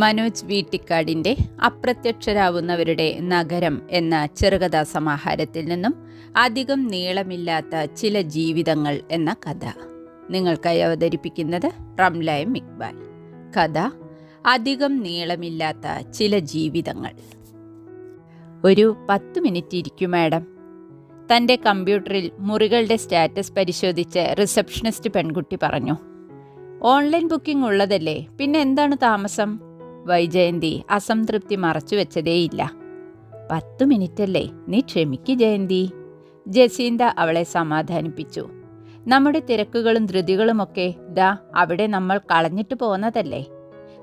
മനോജ് വീട്ടിക്കാടിന്റെ അപ്രത്യക്ഷരാവുന്നവരുടെ നഗരം എന്ന ചെറുകഥാ സമാഹാരത്തിൽ നിന്നും അധികം നീളമില്ലാത്ത ചില ജീവിതങ്ങൾ എന്ന കഥ. നിങ്ങൾക്കായി അവതരിപ്പിക്കുന്നത് റംലായം ഇക്ബാൽ. കഥ അധികം നീളമില്ലാത്ത ചില ജീവിതങ്ങൾ. ഒരു പത്ത് മിനിറ്റ് ഇരിക്കും മാഡം. തന്റെ കമ്പ്യൂട്ടറിൽ മുറികളുടെ സ്റ്റാറ്റസ് പരിശോധിച്ച് റിസപ്ഷനിസ്റ്റ് പെൺകുട്ടി പറഞ്ഞു ഓൺലൈൻ ബുക്കിംഗ് ഉള്ളതല്ലേ പിന്നെ എന്താണ് താമസം? വൈജയന്തി അസംതൃപ്തി മറച്ചു വെച്ചതേയില്ല. പത്തു മിനിറ്റല്ലേ നീ ക്ഷമിക്ക് ജയന്തി. ജസീന്ത അവളെ സമാധാനിപ്പിച്ചു. നമ്മുടെ തിരക്കുകളും ധൃതികളുമൊക്കെ ദാ അവിടെ നമ്മൾ കളഞ്ഞിട്ട് പോന്നതല്ലേ.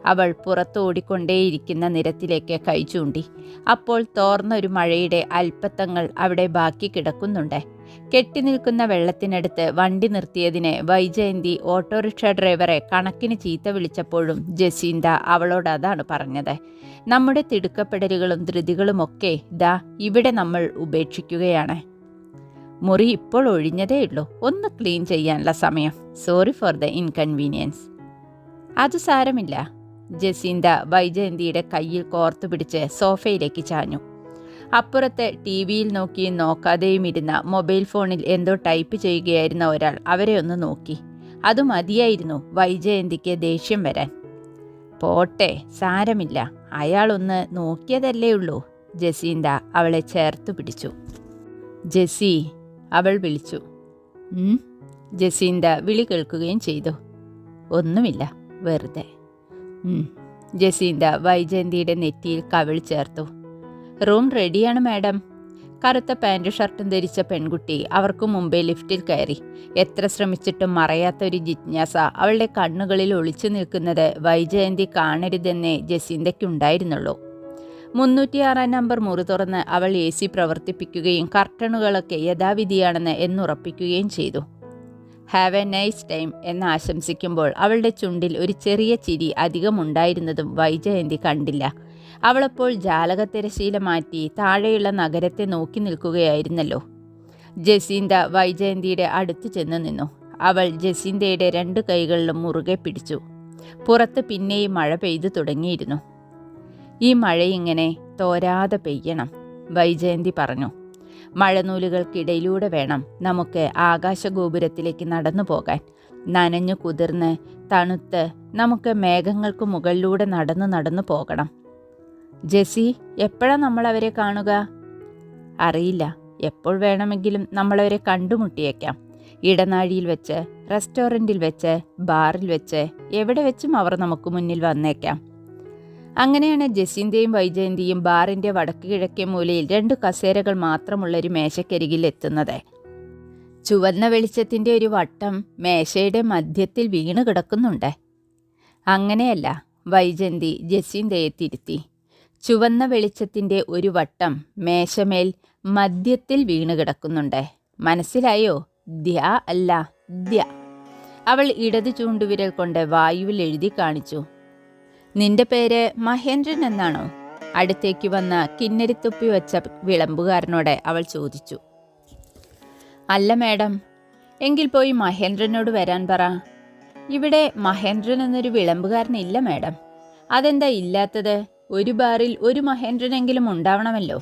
അവൾ പുറത്തു ഓടിക്കൊണ്ടേയിരിക്കുന്ന നിരത്തിലേക്ക് കൈ ചൂണ്ടി. അപ്പോൾ തോർന്നൊരു മഴയുടെ അൽപ്പത്തങ്ങൾ അവിടെ ബാക്കി കിടക്കുന്നുണ്ട്. കെട്ടിനിൽക്കുന്ന വെള്ളത്തിനടുത്ത് വണ്ടി നിർത്തിയതിന് വൈജയന്തി ഓട്ടോറിക്ഷ ഡ്രൈവറെ കണക്കിന് ചീത്ത വിളിച്ചപ്പോഴും ജസീന്ത അവളോട് അതാണ് പറഞ്ഞത്. നമ്മുടെ തിടുക്കപ്പെടലുകളും ധൃതികളുമൊക്കെ ദാ ഇവിടെ നമ്മൾ ഉപേക്ഷിക്കുകയാണ്. മുറി ഇപ്പോൾ ഒഴിഞ്ഞതേ ഉള്ളൂ. ഒന്ന് ക്ലീൻ ചെയ്യാനുള്ള സമയം. Sorry for the inconvenience. അത് സാരമില്ല. ജസീന്ത വൈജയന്തിയുടെ കയ്യിൽ കോർത്തു പിടിച്ച് സോഫയിലേക്ക് ചാഞ്ഞു. അപ്പുറത്ത് ടി വിയിൽ നോക്കിയും നോക്കാതെയും ഇരുന്ന മൊബൈൽ ഫോണിൽ എന്തോ ടൈപ്പ് ചെയ്യുകയായിരുന്ന ഒരാൾ അവരെ ഒന്ന് നോക്കി. അത് മതിയായിരുന്നു വൈജയന്തിക്ക് ദേഷ്യം വരാൻ. പോട്ടെ സാരമില്ല. അയാളൊന്ന് നോക്കിയതല്ലേ ഉള്ളൂ. ജസീന്ത അവളെ ചേർത്ത് പിടിച്ചു. ജസി അവൾ വിളിച്ചു? ജസീന്ത വിളി കേൾക്കുകയും ചെയ്തു. ഒന്നുമില്ല വെറുതെ. ജസീന്ത വൈജയന്തിയുടെ നെറ്റിയിൽ കവിൾ ചേർത്തു. റൂം റെഡിയാണ് മാഡം. കറുത്ത പാന്റ് ഷർട്ടും ധരിച്ച പെൺകുട്ടി അവർക്ക് മുമ്പേ ലിഫ്റ്റിൽ കയറി. എത്ര ശ്രമിച്ചിട്ടും മറയാത്ത ഒരു ജിജ്ഞാസ അവളുടെ കണ്ണുകളിൽ ഒളിച്ചു നിൽക്കുന്നത് വൈജയന്തി കാണരുതെന്നേ ജസീന്തയ്ക്കുണ്ടായിരുന്നുള്ളൂ. മുന്നൂറ്റിയാറാം നമ്പർ മുറി തുറന്ന് അവൾ എ സി പ്രവർത്തിപ്പിക്കുകയും കർട്ടണുകളൊക്കെ യഥാവിധിയാണെന്ന് എന്നുറപ്പിക്കുകയും ചെയ്തു. ഹാവ് എ നൈസ് ടൈം എന്ന് ആശംസിക്കുമ്പോൾ അവളുടെ ചുണ്ടിൽ ഒരു ചെറിയ ചിരി അധികമുണ്ടായിരുന്നതും വൈജയന്തി കണ്ടില്ല. അവളപ്പോൾ ജാലകത്തിരശീല മാറ്റി താഴെയുള്ള നഗരത്തെ നോക്കി നിൽക്കുകയായിരുന്നല്ലോ. ജസീന്ത വൈജയന്തിയുടെ അടുത്ത് ചെന്ന് നിന്നു. അവൾ ജസീന്തയുടെ രണ്ട് കൈകളിലും മുറുകെ പിടിച്ചു. പുറത്ത് പിന്നെയും മഴ പെയ്തു തുടങ്ങിയിരുന്നു. ഈ മഴയിങ്ങനെ തോരാതെ പെയ്യണം വൈജയന്തി പറഞ്ഞു. മഴനൂലുകൾക്കിടയിലൂടെ വേണം നമുക്ക് ആകാശഗോപുരത്തിലേക്ക് നടന്നു പോകാൻ. നനഞ്ഞു കുതിർന്ന് തണുത്ത് നമുക്ക് മേഘങ്ങൾക്ക് മുകളിലൂടെ നടന്നു നടന്നു പോകണം. ജെസി എപ്പോഴാ നമ്മൾ അവരെ കാണുക? അറിയില്ല. എപ്പോൾ വേണമെങ്കിലും നമ്മളവരെ കണ്ടുമുട്ടിയേക്കാം. ഇടനാഴിയിൽ വെച്ച് റെസ്റ്റോറന്റിൽ വെച്ച് ബാറിൽ വെച്ച് എവിടെ വെച്ചും അവർ നമുക്ക് മുന്നിൽ വന്നേക്കാം. അങ്ങനെയാണ് ജസിന്റെയും വൈജയന്തിയും ബാറിന്റെ വടക്ക് കിഴക്കേ മൂലയിൽ രണ്ട് കസേരകൾ മാത്രമുള്ള ഒരു മേശക്കരികിൽ എത്തുന്നത്. ചുവന്ന വെളിച്ചത്തിന്റെ ഒരു വട്ടം മേശയുടെ മധ്യത്തിൽ വീണ് കിടക്കുന്നുണ്ട്. അങ്ങനെയല്ല വൈജന്തി ജസിന്റെയെ തിരുത്തി. ചുവന്ന വെളിച്ചത്തിന്റെ ഒരു വട്ടം മേശമേൽ മദ്യത്തിൽ വീണ് കിടക്കുന്നുണ്ട്. മനസ്സിലായോ? ദ്യ അല്ല ദ്യ അവൾ ഇടത് ചൂണ്ടുവിരൽ കൊണ്ട് വായുവിൽ എഴുതി കാണിച്ചു. നിന്റെ പേര് മഹേന്ദ്രൻ എന്നാണോ? അടുത്തേക്ക് വന്ന കിന്നരിത്തൊപ്പി വെച്ച വിളമ്പുകാരനോട് അവൾ ചോദിച്ചു. അല്ല മാഡം. എങ്കിൽ പോയി മഹേന്ദ്രനോട് വരാൻ പറ. ഇവിടെ മഹേന്ദ്രൻ എന്നൊരു വിളമ്പുകാരനില്ല മാഡം. അതെന്താ ഇല്ലാത്തത്? ഒരു ബാറിൽ ഒരു മഹേന്ദ്രനെങ്കിലും ഉണ്ടാവണമല്ലോ.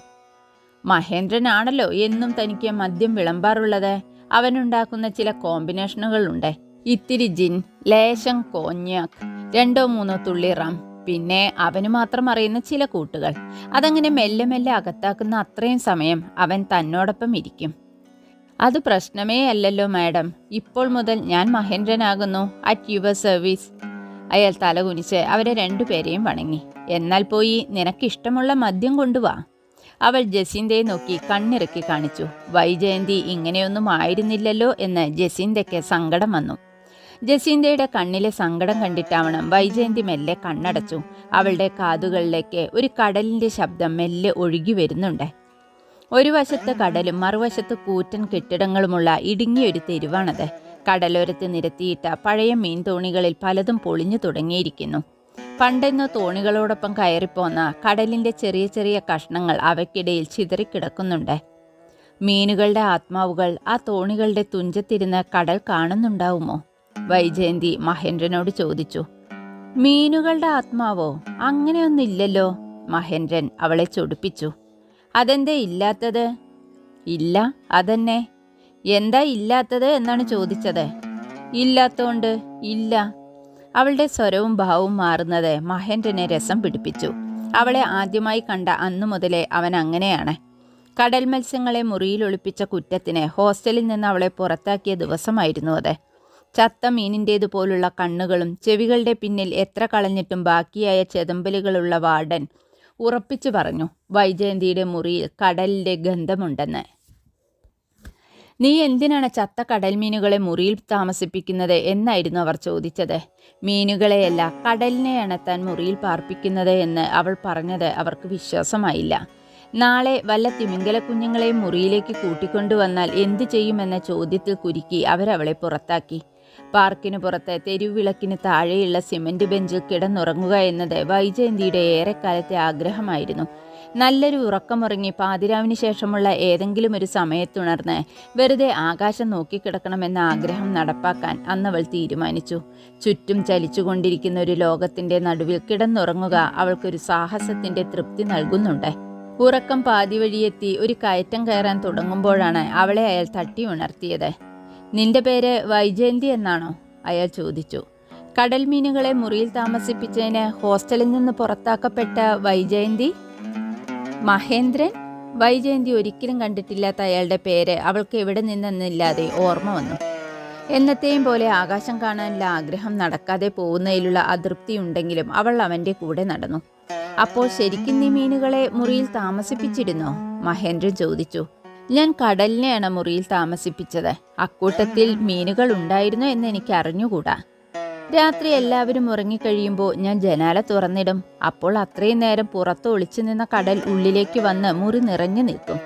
മഹേന്ദ്രനാണല്ലോ എന്നും തനിക്ക് മദ്യം വിളമ്പാറുള്ളത്. അവനുണ്ടാക്കുന്ന ചില കോമ്പിനേഷനുകളുണ്ട്. ഇത്തിരി ജിൻ ലേശം കോഞ്ഞാക്ക് രണ്ടോ മൂന്നോ തുള്ളി റം. പിന്നെ അവന് മാത്രം അറിയുന്ന ചില കൂട്ടുകൾ. അതങ്ങനെ മെല്ലെ മെല്ലെ അകത്താക്കുന്ന അത്രയും സമയം അവൻ തന്നോടൊപ്പം ഇരിക്കും. അത് പ്രശ്നമേ അല്ലല്ലോ മാഡം. ഇപ്പോൾ മുതൽ ഞാൻ മഹേന്ദ്രനാകുന്നു. At your service. അയാൾ തലകുനിച്ച് അവരെ രണ്ടുപേരെയും വണങ്ങി. എന്നാൽ പോയി നിനക്കിഷ്ടമുള്ള മദ്യം കൊണ്ടുവാ. അവൾ ജസീന്തയെ നോക്കി കണ്ണിറക്കി കാണിച്ചു. വൈജയന്തി ഇങ്ങനെയൊന്നും ആയിരുന്നില്ലല്ലോ എന്ന് ജസീന്തയ്ക്ക് സങ്കടം വന്നു. ജസീന്തയുടെ കണ്ണിലെ സങ്കടം കണ്ടിട്ടാവണം വൈജയന്തി മെല്ലെ കണ്ണടച്ചു. അവളുടെ കാതുകളിലേക്ക് ഒരു കടലിന്റെ ശബ്ദം മെല്ലെ ഒഴുകി വരുന്നുണ്ട്. ഒരു വശത്ത് കടലും മറുവശത്ത് കൂറ്റൻ കെട്ടിടങ്ങളുമുള്ള ഇടുങ്ങിയൊരു തെരുവാണത്. കടലോരത്ത് നിരത്തിയിട്ട പഴയ മീൻ തോണികളിൽ പലതും പൊളിഞ്ഞു തുടങ്ങിയിരിക്കുന്നു. പണ്ടെന്ന് തോണികളോടൊപ്പം കയറിപ്പോന്ന കടലിന്റെ ചെറിയ ചെറിയ കഷ്ണങ്ങൾ അവയ്ക്കിടയിൽ ചിതറിക്കിടക്കുന്നുണ്ട് മീനുകളുടെ ആത്മാവുകൾ ആ തോണികളുടെ തുഞ്ചത്തിരുന്ന് കടൽ കാണുന്നുണ്ടാവുമോ? വൈജയന്തി മഹേന്ദ്രനോട് ചോദിച്ചു. മീനുകളുടെ ആത്മാവോ? അങ്ങനെയൊന്നില്ലല്ലോ മഹേന്ദ്രൻ അവളെ ചൊടിപ്പിച്ചു. അതെന്തേ ഇല്ലാത്തത്? ഇല്ല അതന്നെ. എന്താ ഇല്ലാത്തത് എന്നാണ് ചോദിച്ചത്. ഇല്ലാത്തോണ്ട് ഇല്ല. അവളുടെ സ്വരവും ഭാവവും മാറുന്നത് മഹേന്ദ്രനെ രസം പിടിപ്പിച്ചു. അവളെ ആദ്യമായി കണ്ട അന്നു മുതലേ അവൻ അങ്ങനെയാണ്. കടൽ മത്സ്യങ്ങളെ മുറിയിൽ ഒളിപ്പിച്ച കുറ്റത്തിന് ഹോസ്റ്റലിൽ നിന്ന് അവളെ പുറത്താക്കിയ ദിവസമായിരുന്നു അത്. ചത്ത മീനിന്റേതുപോലുള്ള കണ്ണുകളും ചെവികളുടെ പിന്നിൽ എത്ര കളഞ്ഞിട്ടും ബാക്കിയായ ചെതമ്പലുകളുള്ള വാർഡൻ ഉറപ്പിച്ചു പറഞ്ഞു വൈജയന്തിയുടെ മുറിയിൽ കടലിന്റെ ഗന്ധമുണ്ടെന്ന്. നീ എന്തിനാണ് ചത്ത കടൽ മീനുകളെ മുറിയിൽ താമസിപ്പിക്കുന്നത് എന്നായിരുന്നു അവർ ചോദിച്ചത്. മീനുകളെയല്ല കടലിനെയാണ് താൻ മുറിയിൽ പാർപ്പിക്കുന്നത് എന്ന് അവൾ പറഞ്ഞത് അവർക്ക് വിശ്വാസമായില്ല. നാളെ വല്ല തിമിംഗല കുഞ്ഞുങ്ങളെയും മുറിയിലേക്ക് കൂട്ടിക്കൊണ്ടുവന്നാൽ എന്തു ചെയ്യുമെന്ന ചോദ്യത്തിൽ കുരുക്കി അവരവളെ പുറത്താക്കി. പാർക്കിന് പുറത്ത് തെരുവിളക്കിന് താഴെയുള്ള സിമന്റ് ബെഞ്ചിൽ കിടന്നുറങ്ങുക എന്നത് വൈജയന്തിയുടെ ഏറെക്കാലത്തെ ആഗ്രഹമായിരുന്നു. നല്ലൊരു ഉറക്കമുറങ്ങി പാതിരാവിന് ശേഷമുള്ള ഏതെങ്കിലും ഒരു സമയത്തുണർന്ന് വെറുതെ ആകാശം നോക്കിക്കിടക്കണമെന്ന ആഗ്രഹം നടപ്പാക്കാൻ അന്നവൾ തീരുമാനിച്ചു. ചുറ്റും ചലിച്ചുകൊണ്ടിരിക്കുന്ന ഒരു ലോകത്തിന്റെ നടുവിൽ കിടന്നുറങ്ങുക അവൾക്കൊരു സാഹസത്തിന്റെ തൃപ്തി നൽകുന്നുണ്ട്. ഉറക്കം പാതി വഴിയെത്തി ഒരു കയറ്റം കയറാൻ തുടങ്ങുമ്പോഴാണ് അവളെ അയാൾ തട്ടി ഉണർത്തിയത്. നിന്റെ പേര് വൈജയന്തി എന്നാണോ? അയാൾ ചോദിച്ചു. കടൽ മീനുകളെ മുറിയിൽ താമസിപ്പിച്ചതിന് ഹോസ്റ്റലിൽ നിന്ന് പുറത്താക്കപ്പെട്ട വൈജയന്തി? മഹേന്ദ്രൻ? വൈജയന്തി ഒരിക്കലും കണ്ടിട്ടില്ലാത്ത അയാളുടെ പേര് അവൾക്ക് എവിടെ നിന്നെന്നില്ലാതെ ഓർമ്മ വന്നു. എന്നത്തെയും പോലെ ആകാശം കാണാനുള്ള ആഗ്രഹം നടക്കാതെ പോകുന്നതിലുള്ള അതൃപ്തി ഉണ്ടെങ്കിലും അവൾ അവന്റെ കൂടെ നടന്നു. അപ്പോൾ ശരിക്കും നീ മീനുകളെ മുറിയിൽ താമസിപ്പിച്ചിരുന്നോ? മഹേന്ദ്രൻ ചോദിച്ചു. ഞാൻ കടലിനെയാണ് മുറിയിൽ താമസിപ്പിച്ചത്. അക്കൂട്ടത്തിൽ മീനുകൾ ഉണ്ടായിരുന്നോ എന്ന് എനിക്ക് അറിഞ്ഞുകൂടാ. രാത്രി എല്ലാവരും ഉറങ്ങിക്കഴിയുമ്പോൾ ഞാൻ ജനാല തുറന്നിടും. അപ്പോൾ അത്രയും നേരം പുറത്ത് ഒളിച്ചു നിന്ന കടൽ ഉള്ളിലേക്ക് വന്ന് മുറി നിറഞ്ഞു നിൽക്കും.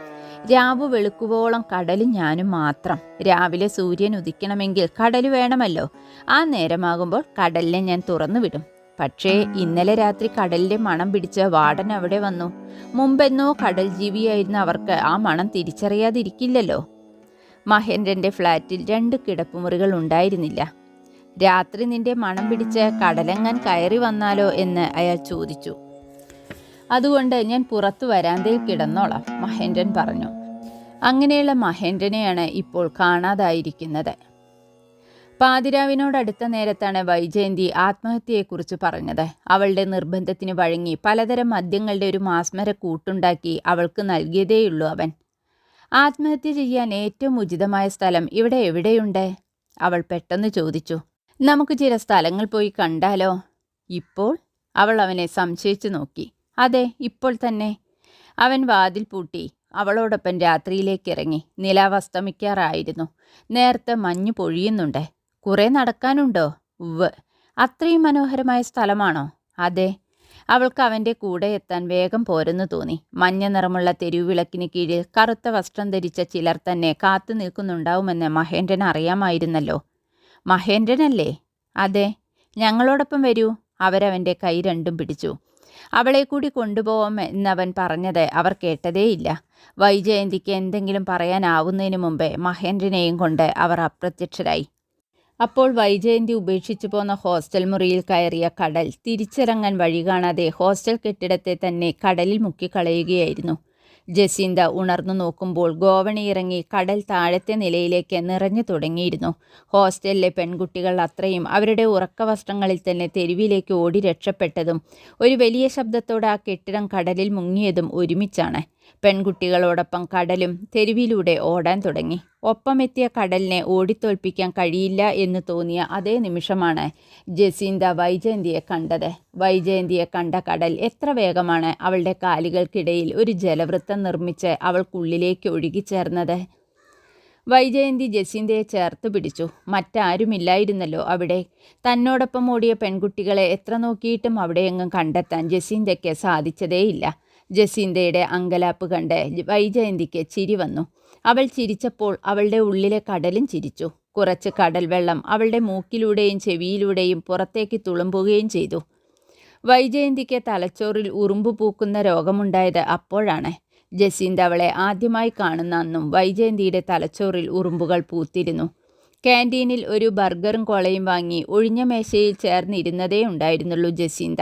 രാവു വെളുക്കുവോളം കടലും ഞാനും മാത്രം. രാവിലെ സൂര്യൻ ഉദിക്കണമെങ്കിൽ കടൽ വേണമല്ലോ. ആ നേരമാകുമ്പോൾ കടലിനെ ഞാൻ തുറന്നു വിടും പക്ഷേ ഇന്നലെ രാത്രി കടലിന്റെ മണം പിടിച്ച വാടൻ അവിടെ വന്നു. മുമ്പെന്നോ കടൽ ജീവിയായിരുന്ന അവർക്ക് ആ മണം തിരിച്ചറിയാതിരിക്കില്ലല്ലോ. മഹേന്ദ്രന്റെ ഫ്ളാറ്റിൽ രണ്ട് കിടപ്പുമുറികൾ ഉണ്ടായിരുന്നില്ല. രാത്രി നിന്റെ മണം പിടിച്ച് കടലങ്ങൻ കയറി വന്നാലോ എന്ന് അയാൾ ചോദിച്ചു. അതുകൊണ്ട് ഞാൻ പുറത്തു വരാന്തയിൽ കിടന്നോളാം മഹേന്ദ്രൻ പറഞ്ഞു. അങ്ങനെയുള്ള മഹേന്ദ്രനെയാണ് ഇപ്പോൾ കാണാതായിരിക്കുന്നത്. പാതിരാവിനോടടുത്ത നേരത്താണ് വൈജയന്തി ആത്മഹത്യയെക്കുറിച്ച് പറഞ്ഞത്. അവളുടെ നിർബന്ധത്തിന് വഴങ്ങി പലതരം മദ്യങ്ങളുടെ ഒരു മാസ്മര കൂട്ടുണ്ടാക്കി അവൾക്ക് നൽകിയതേയുള്ളൂ അവൻ. ആത്മഹത്യ ചെയ്യാൻ ഏറ്റവും ഉചിതമായ സ്ഥലം ഇവിടെ എവിടെയുണ്ട്? അവൾ പെട്ടെന്ന് ചോദിച്ചു. നമുക്ക് ചില സ്ഥലങ്ങൾ പോയി കണ്ടാലോ? ഇപ്പോൾ അവൾ അവനെ സംശയിച്ചു നോക്കി. അതെ ഇപ്പോൾ തന്നെ. അവൻ വാതിൽ പൂട്ടി അവളോടൊപ്പം രാത്രിയിലേക്ക് ഇറങ്ങി നിലാവ് അസ്തമിക്കാറായിരുന്നു. നേരത്തെ മഞ്ഞ് പൊഴിയുന്നുണ്ട്. കുറെ നടക്കാനുണ്ടോ? ഉവ് അത്രയും മനോഹരമായ സ്ഥലമാണോ? അതെ. അവൾക്ക് അവന്റെ കൂടെ എത്താൻ വേഗം പോരെന്ന് തോന്നി. മഞ്ഞ നിറമുള്ള തെരുവിളക്കിന് കീഴിൽ കറുത്ത വസ്ത്രം ധരിച്ച ചിലർ തന്നെ കാത്തു നിൽക്കുന്നുണ്ടാവുമെന്ന് മഹേന്ദ്രൻ അറിയാമായിരുന്നല്ലോ. മഹേന്ദ്രനല്ലേ? അതെ. ഞങ്ങളോടൊപ്പം വരൂ. അവരവന്റെ കൈ രണ്ടും പിടിച്ചു. അവളെ കൂടി കൊണ്ടുപോകാം എന്നവൻ പറഞ്ഞത് അവർ കേട്ടതേയില്ല. വൈജയന്തിക്ക് എന്തെങ്കിലും പറയാനാവുന്നതിന് മുമ്പേ മഹേന്ദ്രനെയും കൊണ്ട് അവർ അപ്രത്യക്ഷരായി. അപ്പോൾ വൈജയന്തി ഉപേക്ഷിച്ചു പോന്ന ഹോസ്റ്റൽ മുറിയിൽ കയറിയ കടൽ തിരിച്ചിറങ്ങാൻ വഴി കാണാതെ ഹോസ്റ്റൽ കെട്ടിടത്തെ തന്നെ കടലിൽ മുക്കിക്കളയുകയായിരുന്നു. ജസീന്ത ഉണർന്നു നോക്കുമ്പോൾ ഗോവണി ഇറങ്ങി കടൽ താഴത്തെ നിലയിലേക്ക് നിറഞ്ഞു തുടങ്ങിയിരുന്നു. ഹോസ്റ്റലിലെ പെൺകുട്ടികൾ അത്രയും അവരുടെ ഉറക്ക വസ്ത്രങ്ങളിൽ തന്നെ തെരുവിലേക്ക് ഓടി രക്ഷപ്പെട്ടതും ഒരു വലിയ ശബ്ദത്തോടെ ആ കെട്ടിടം കടലിൽ മുങ്ങിയതും ഒരുമിച്ചാണ്. പെൺകുട്ടികളോടൊപ്പം കടലും തെരുവിലൂടെ ഓടാൻ തുടങ്ങി. ഒപ്പമെത്തിയ കടലിനെ ഓടിത്തോൽപ്പിക്കാൻ കഴിയില്ല എന്ന് തോന്നിയ അതേ നിമിഷമാണ് ജസീന്ത വൈജയന്തിയെ കണ്ടത്. വൈജയന്തിയെ കണ്ട കടൽ എത്ര വേഗമാണ് അവളുടെ കാലുകൾക്കിടയിൽ ഒരു ജലവൃത്തം നിർമ്മിച്ച് അവൾക്കുള്ളിലേക്ക് ഒഴുകിച്ചേർന്നത് വൈജയന്തി ജസീന്തയെ ചേർത്ത് പിടിച്ചു. മറ്റാരുമില്ലായിരുന്നല്ലോ അവിടെ. തന്നോടൊപ്പം ഓടിയ പെൺകുട്ടികളെ എത്ര നോക്കിയിട്ടും അവിടെയെങ്ങും കണ്ടെത്താൻ ജസീന്തയ്ക്ക് സാധിച്ചതേയില്ല. ജസീന്തയുടെ അങ്കലാപ്പ് കണ്ട് വൈജയന്തിക്ക് ചിരി വന്നു. അവൾ ചിരിച്ചപ്പോൾ അവളുടെ ഉള്ളിലെ കടലും ചിരിച്ചു. കുറച്ച് കടൽ വെള്ളം അവളുടെ മൂക്കിലൂടെയും ചെവിയിലൂടെയും പുറത്തേക്ക് തുളുമ്പുകയും ചെയ്തു. വൈജയന്തിക്ക് തലച്ചോറിൽ ഉറുമ്പ് പൂക്കുന്ന രോഗമുണ്ടായത് അപ്പോഴാണ്. ജസീന്ത അവളെ ആദ്യമായി കാണുന്ന അന്നും വൈജയന്തിയുടെ തലച്ചോറിൽ ഉറുമ്പുകൾ പൂത്തിരുന്നു. ക്യാന്റീനിൽ ഒരു ബർഗറും കോളയും വാങ്ങി ഒഴിഞ്ഞ മേശയിൽ ചേർന്നിരുന്നതേ ഉണ്ടായിരുന്നുള്ളൂ ജസീന്ത.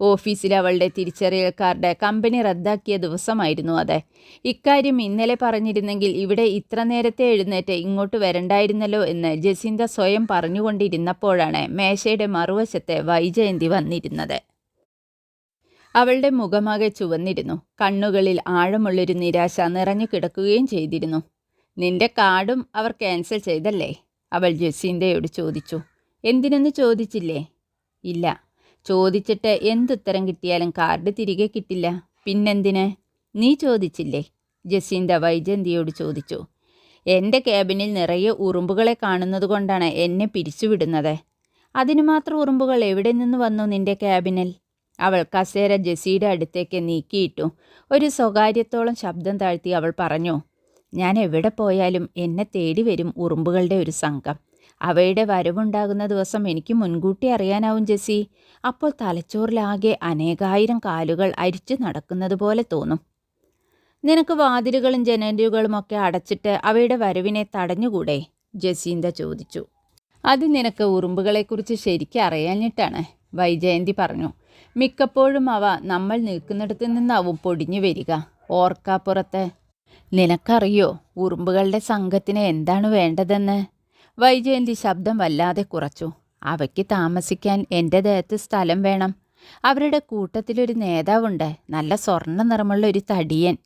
ഓഫീസിൽ അവളുടെ തിരിച്ചറിയൽ കാർഡ് കമ്പനി റദ്ദാക്കിയ ദിവസമായിരുന്നു അത്. ഇക്കാര്യം ഇന്നലെ പറഞ്ഞിരുന്നെങ്കിൽ ഇവിടെ ഇത്ര നേരത്തെ എഴുന്നേറ്റ് ഇങ്ങോട്ട് വരണ്ടായിരുന്നല്ലോ എന്ന് ജസീന്ത സ്വയം പറഞ്ഞുകൊണ്ടിരുന്നപ്പോഴാണ് മേശയുടെ മറുവശത്തെ വൈജയന്തി വന്നിരുന്നത്. അവളുടെ മുഖമാകെ ചുവന്നിരുന്നു. കണ്ണുകളിൽ ആഴമുള്ളൊരു നിരാശ നിറഞ്ഞു കിടക്കുകയും ചെയ്തിരുന്നു. നിന്റെ കാർഡും അവർ ക്യാൻസൽ ചെയ്തല്ലേ? അവൾ ജസീന്തയോട് ചോദിച്ചു. എന്തിനെന്ന് ചോദിച്ചില്ലേ? ഇല്ല. ചോദിച്ചിട്ട് എന്തുത്തരം കിട്ടിയാലും കാർഡ് തിരികെ കിട്ടില്ല. പിന്നെന്തിന്? നീ ചോദിച്ചില്ലേ? ജസീന്ത വൈജന്തിയോട് ചോദിച്ചു. എന്റെ ക്യാബിനിൽ നിറയെ ഉറുമ്പുകളെ കാണുന്നത് കൊണ്ടാണ് എന്നെ പിരിച്ചുവിടുന്നത്. അതിനു മാത്രം ഉറുമ്പുകൾ എവിടെ നിന്ന് വന്നു നിന്റെ ക്യാബിനിൽ അവൾ കസേര ജെസിയുടെ അടുത്തേക്ക് നീക്കിയിട്ടു ഒരു സ്വകാര്യത്തോളം ശബ്ദം താഴ്ത്തി അവൾ പറഞ്ഞു ഞാൻ എവിടെ പോയാലും എന്നെ തേടി വരും ഉറുമ്പുകളുടെ ഒരു സംഘം. അവയുടെ വരവുണ്ടാകുന്ന ദിവസം എനിക്ക് മുൻകൂട്ടി അറിയാനാവും ജെസി അപ്പോൾ തലച്ചോറിലാകെ അനേകായിരം കാലുകൾ അരിച്ചു നടക്കുന്നത് പോലെ തോന്നും. നിനക്ക് വാതിലുകളും ജനലുകളും ഒക്കെ അടച്ചിട്ട് അവയുടെ വരവിനെ തടഞ്ഞുകൂടെ? ജസീന്ത ചോദിച്ചു. അത് നിനക്ക് ഉറുമ്പുകളെക്കുറിച്ച് ശരിക്കും അറിയാഞ്ഞിട്ടാണ് വൈജയന്തി പറഞ്ഞു. മിക്കപ്പോഴും അവ നമ്മൾ നിൽക്കുന്നിടത്ത് നിന്നാവും പൊടിഞ്ഞു വരിക. ഓർക്കാപ്പുറത്ത് നിനക്കറിയോ ഉറുമ്പുകളുടെ സംഘത്തിന് എന്താണ് വേണ്ടതെന്ന്? വൈജയന്തി ശബ്ദം വല്ലാതെ കുറച്ചു. അവയ്ക്ക് താമസിക്കാൻ എന്റെ ദേഹത്ത് സ്ഥലം വേണം. അവരുടെ കൂട്ടത്തിലൊരു നേതാവുണ്ട്. നല്ല സ്വർണ നിറമുള്ള ഒരു തടിയൻ.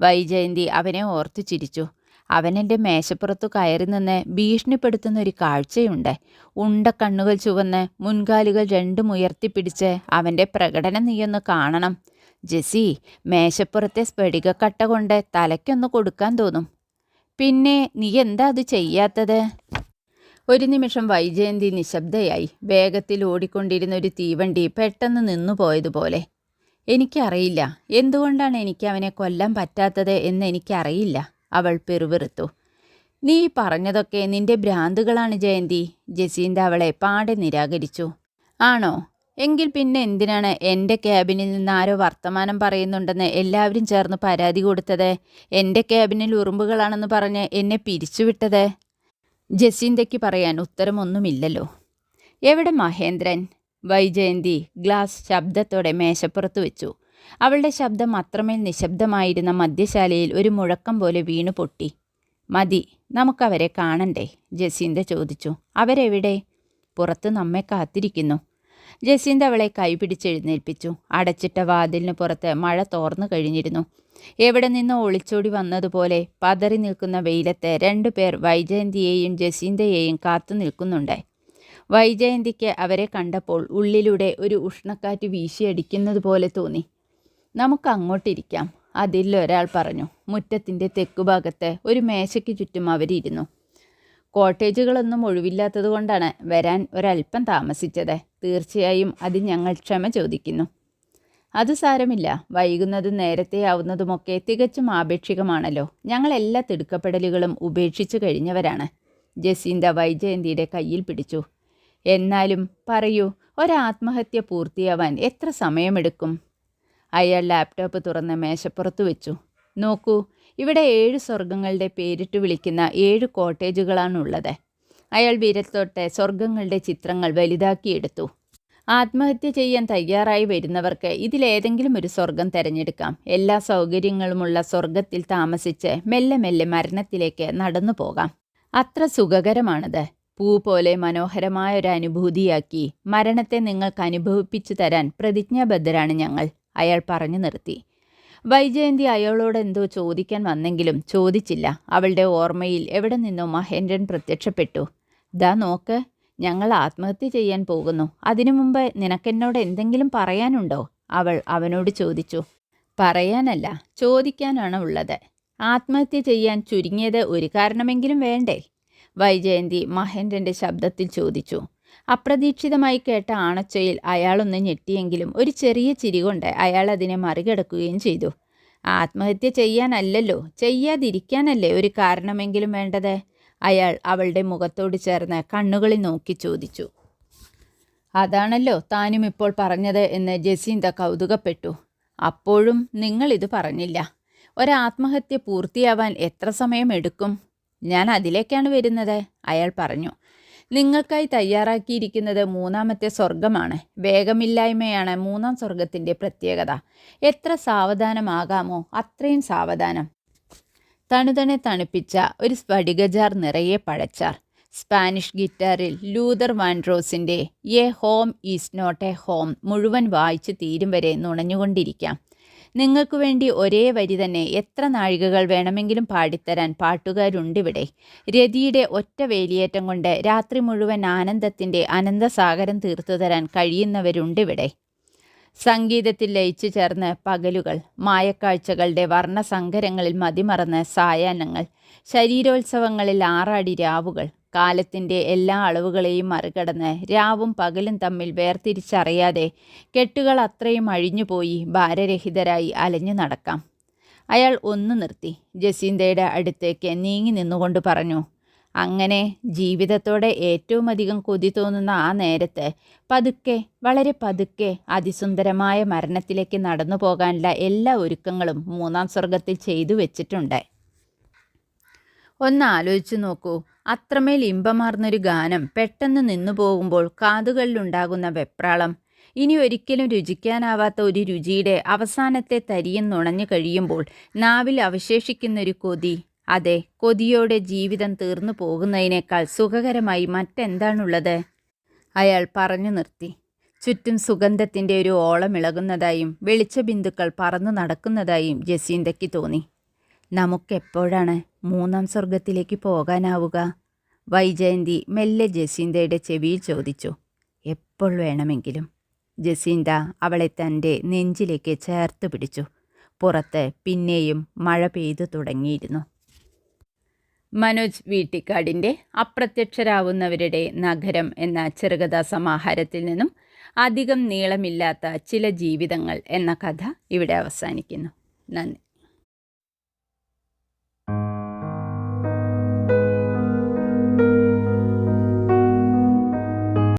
വൈജയന്തി അവനെ ഓർത്തു ചിരിച്ചു. അവൻ എന്റെ മേശപ്പുറത്തു കയറി നിന്ന് ഭീഷണിപ്പെടുത്തുന്ന ഒരു കാഴ്ചയുണ്ട്. ഉണ്ട കണ്ണുകൾ ചുവന്ന് മുൻകാലുകൾ രണ്ടും ഉയർത്തിപ്പിടിച്ച് അവന്റെ പ്രകടനം നീയൊന്ന് കാണണം. ജെസി മേശപ്പുറത്തെ സ്ഫടികക്കട്ട കൊണ്ട് തലയ്ക്കൊന്ന് കൊടുക്കാൻ തോന്നും. പിന്നെ നീ എന്താ അത് ചെയ്യാത്തത്? ഒരു നിമിഷം വൈജയന്തി നിശബ്ദയായി. വേഗത്തിൽ ഓടിക്കൊണ്ടിരുന്ന ഒരു തീവണ്ടി പെട്ടെന്ന് നിന്നുപോയതുപോലെ. എനിക്കറിയില്ല. എന്തുകൊണ്ടാണ് എനിക്ക് അവനെ കൊല്ലാൻ പറ്റാത്തത് എന്ന് എനിക്കറിയില്ല അവൾ പെറുവിറുത്തു നീ പറഞ്ഞതൊക്കെ നിന്റെ ഭ്രാന്തുകളാണ് ജയന്തി ജസീന്ത അവളെ പാടെ നിരാകരിച്ചു. ആണോ? എങ്കിൽ പിന്നെ എന്തിനാണ് എന്റെ ക്യാബിനിൽ നിന്ന് ആരോ വർത്തമാനം പറയുന്നുണ്ടെന്ന് എല്ലാവരും ചേർന്ന് പരാതി കൊടുത്തത്? എന്റെ ക്യാബിനിൽ ഉറുമ്പുകളാണെന്ന് പറഞ്ഞ് എന്നെ പിരിച്ചുവിട്ടത്? ജസീന്തയ്ക്ക് പറയാൻ ഉത്തരമൊന്നുമില്ലല്ലോ. എവിടെ മഹേന്ദ്രൻ? വൈജയന്തി ഗ്ലാസ് ശബ്ദത്തോടെ മേശപ്പുറത്ത് വെച്ചു. അവളുടെ ശബ്ദം അത്രമേൽ നിശബ്ദമായിരുന്ന മദ്യശാലയിൽ ഒരു മുഴക്കം പോലെ വീണു പൊട്ടി. മതി നമുക്കവരെ കാണണ്ടേ? ജസീന്ത ചോദിച്ചു. അവരെവിടെ? പുറത്ത് നമ്മെ കാത്തിരിക്കുന്നു. ജസീന്ത അവളെ കൈപിടിച്ചെഴുന്നേൽപ്പിച്ചു. അടച്ചിട്ട വാതിലിന് പുറത്ത് മഴ തോർന്നു കഴിഞ്ഞിരുന്നു. എവിടെ നിന്നോ ഒളിച്ചോടി വന്നതുപോലെ പതറി നിൽക്കുന്ന വെയിലത്ത് രണ്ടുപേർ വൈജയന്തിയെയും ജസീന്തയെയും കാത്തു നിൽക്കുന്നുണ്ട്. വൈജയന്തിക്ക് അവരെ കണ്ടപ്പോൾ ഉള്ളിലൂടെ ഒരു ഉഷ്ണക്കാറ്റ് വീശിയടിക്കുന്നത് പോലെ തോന്നി. നമുക്ക് അങ്ങോട്ടിരിക്കാം അതിലൊരാൾ പറഞ്ഞു. മുറ്റത്തിന്റെ തെക്കുഭാഗത്ത് ഒരു മേശയ്ക്ക് ചുറ്റും അവരിരുന്നു. കോട്ടേജുകളൊന്നും ഒഴിവില്ലാത്തത് കൊണ്ടാണ് വരാൻ ഒരല്പം താമസിച്ചത്. തീർച്ചയായും അത് ഞങ്ങൾ ക്ഷമ ചോദിക്കുന്നു. അത് സാരമില്ല. വൈകുന്നതും നേരത്തെ ആവുന്നതുമൊക്കെ തികച്ചും ആപേക്ഷികമാണല്ലോ. ഞങ്ങൾ എല്ലാ തിടുക്കപ്പെടലുകളും ഉപേക്ഷിച്ചു കഴിഞ്ഞവരാണ്. ജസീന്ത വൈജയന്തിയുടെ കയ്യിൽ പിടിച്ചു. എന്നാലും പറയൂ ഒരാത്മഹത്യ പൂർത്തിയാവാൻ എത്ര സമയമെടുക്കും? അയാൾ ലാപ്ടോപ്പ് തുറന്ന് മേശപ്പുറത്ത് വെച്ചു. നോക്കൂ ഇവിടെ ഏഴ് സ്വർഗങ്ങളുടെ പേരിട്ട് വിളിക്കുന്ന ഏഴ് കോട്ടേജുകളാണുള്ളത്. അയാൾ വിരത്തോട്ടെ സ്വർഗങ്ങളുടെ ചിത്രങ്ങൾ വലുതാക്കിയെടുത്തു. ആത്മഹത്യ ചെയ്യാൻ തയ്യാറായി വരുന്നവർക്ക് ഇതിലേതെങ്കിലും ഒരു സ്വർഗം തിരഞ്ഞെടുക്കാം. എല്ലാ സൗകര്യങ്ങളുമുള്ള സ്വർഗത്തിൽ താമസിച്ച് മെല്ലെ മെല്ലെ മരണത്തിലേക്ക് നടന്നു പോകാം. അത്ര സുഖകരമാണത്. പൂ പോലെ മനോഹരമായ ഒരു അനുഭൂതിയാക്കി മരണത്തെ നിങ്ങൾക്ക് അനുഭവിപ്പിച്ചു തരാൻ പ്രതിജ്ഞാബദ്ധരാണ് ഞങ്ങൾ. അയാൾ പറഞ്ഞു നിർത്തി. വൈജയന്തി അയാളോട് എന്തോ ചോദിക്കാൻ വന്നെങ്കിലും ചോദിച്ചില്ല. അവളുടെ ഓർമ്മയിൽ എവിടെ നിന്നോ മഹേന്ദ്രൻ പ്രത്യക്ഷപ്പെട്ടു. ദാ നോക്ക് ഞങ്ങൾ ആത്മഹത്യ ചെയ്യാൻ പോകുന്നു. അതിനു മുമ്പ് നിനക്കെന്നോട് എന്തെങ്കിലും പറയാനുണ്ടോ? അവൾ അവനോട് ചോദിച്ചു. പറയാനല്ല ചോദിക്കാനാണ് ഉള്ളത്. ആത്മഹത്യ ചെയ്യാൻ ചുരുങ്ങിയത് ഒരു കാരണമെങ്കിലും വേണ്ടേ? വൈജയന്തി മഹേന്ദ്രന്റെ ശബ്ദത്തിൽ ചോദിച്ചു. അപ്രതീക്ഷിതമായി കേട്ട ആണച്ചയിൽ അയാളൊന്ന് ഞെട്ടിയെങ്കിലും ഒരു ചെറിയ ചിരി കൊണ്ട് അയാൾ അതിനെ മറികടക്കുകയും ചെയ്തു. ആത്മഹത്യ ചെയ്യാനല്ലല്ലോ ചെയ്യാതിരിക്കാനല്ലേ ഒരു കാരണമെങ്കിലും വേണ്ടത്? അയാൾ അവളുടെ മുഖത്തോട് ചേർന്ന് കണ്ണുകളിൽ നോക്കി ചോദിച്ചു. അതാണല്ലോ താനും ഇപ്പോൾ പറഞ്ഞത് എന്ന് ജസീന്ത കൗതുകപ്പെട്ടു. അപ്പോഴും നിങ്ങളിത് പറഞ്ഞില്ല. ഒരാത്മഹത്യ പൂർത്തിയാവാൻ എത്ര സമയം എടുക്കും? ഞാൻ അതിലേക്കാണ് വരുന്നത്? അയാൾ പറഞ്ഞു. നിങ്ങൾക്കായി തയ്യാറാക്കിയിരിക്കുന്നത് മൂന്നാമത്തെ സ്വർഗമാണ് വേഗമില്ലായ്മയാണ് മൂന്നാം സ്വർഗത്തിന്റെ പ്രത്യേകത. എത്ര സാവധാനമാകാമോ അത്രയും സാവധാനം. തണുതണെ തണുപ്പിച്ച ഒരു സ്ഫടികജാർ നിറയെ പഴച്ചാർ. സ്പാനിഷ് ഗിറ്റാറിൽ Luther വാൻഡ്രോസിന്റെ a home is not a home മുഴുവൻ വായിച്ച് തീരും വരെ നുണഞ്ഞുകൊണ്ടിരിക്കാം. നിങ്ങൾക്ക് വേണ്ടി ഒരേ വരി തന്നെ എത്ര നാഴികകൾ വേണമെങ്കിലും പാടിത്തരാൻ പാട്ടുകാരുണ്ടിവിടെ. രതിയുടെ ഒറ്റ വേലിയേറ്റം കൊണ്ട് രാത്രി മുഴുവൻ ആനന്ദത്തിന്റെ അനന്തസാഗരം തീർത്തു തരാൻ കഴിയുന്നവരുണ്ടിവിടെ. സംഗീതത്തിൽ ലയിച്ചു ചേർന്ന് പകലുകൾ മായക്കാഴ്ചകളുടെ വർണസങ്കരങ്ങളിൽ മതിമറന്ന് സായാഹ്നങ്ങൾ ശരീരോത്സവങ്ങളിൽ ആറാടി രാവുകൾ കാലത്തിന്റെ എല്ലാ അളവുകളെയും മറികടന്ന് രാവും പകലും തമ്മിൽ വേർതിരിച്ചറിയാതെ കെട്ടുകൾ അത്രയും അഴിഞ്ഞുപോയി ഭാരരഹിതരായി അലഞ്ഞു നടക്കാം. അയാൾ ഒന്ന് നിർത്തി. ജസീന്തയുടെ അടുത്തേക്ക് നീങ്ങി നിന്നുകൊണ്ട് പറഞ്ഞു അങ്ങനെ ജീവിതത്തോടെ ഏറ്റവും അധികം കൊതി തോന്നുന്ന ആ നേരത്ത് പതുക്കെ വളരെ പതുക്കെ അതിസുന്ദരമായ മരണത്തിലേക്ക് നടന്നു പോകാനുള്ള എല്ലാ ഒരുക്കങ്ങളും മൂന്നാം സ്വർഗത്തിൽ ചെയ്തു വെച്ചിട്ടുണ്ട്. ഒന്ന് ആലോചിച്ചു നോക്കൂ. അത്രമേൽ ഇമ്പമാർന്നൊരു ഗാനം പെട്ടെന്ന് നിന്നു പോകുമ്പോൾ കാതുകളിലുണ്ടാകുന്ന വെപ്രാളം. ഇനി ഒരിക്കലും രുചിക്കാനാവാത്ത ഒരു രുചിയുടെ അവസാനത്തെ തരിയും നുണഞ്ഞു കഴിയുമ്പോൾ നാവിൽ അവശേഷിക്കുന്നൊരു കൊതി. അതെ കൊതിയോടെ ജീവിതം തീർന്നു പോകുന്നതിനേക്കാൾ സുഖകരമായി മറ്റെന്താണുള്ളത്? അയാൾ പറഞ്ഞു നിർത്തി. ചുറ്റും സുഗന്ധത്തിന്റെ ഒരു ഓളം ഇളകുന്നതായും വെളിച്ചബിന്ദുക്കൾ പറന്നു നടക്കുന്നതായും ജസീന്തയ്ക്ക് തോന്നി. നമുക്കെപ്പോഴാണ് മൂന്നാം സ്വർഗത്തിലേക്ക് പോകാനാവുക? വൈജയന്തി മെല്ലെ ജസീന്തയുടെ ചെവിയിൽ ചോദിച്ചു. എപ്പോൾ വേണമെങ്കിലും. ജസീന്ത അവളെ തന്റെ നെഞ്ചിലേക്ക് ചേർത്ത് പിടിച്ചു. പുറത്ത് പിന്നെയും മഴ പെയ്തു തുടങ്ങിയിരുന്നു. മനോജ് വീട്ടിക്കാടിന്റെ അപ്രത്യക്ഷരാവുന്നവരുടെ നഗരം എന്ന ചെറുകഥാ സമാഹാരത്തിൽ നിന്നും അധികം നീളമില്ലാത്ത ചില ജീവിതങ്ങൾ എന്ന കഥ ഇവിടെ അവസാനിക്കുന്നു. നന്ദി.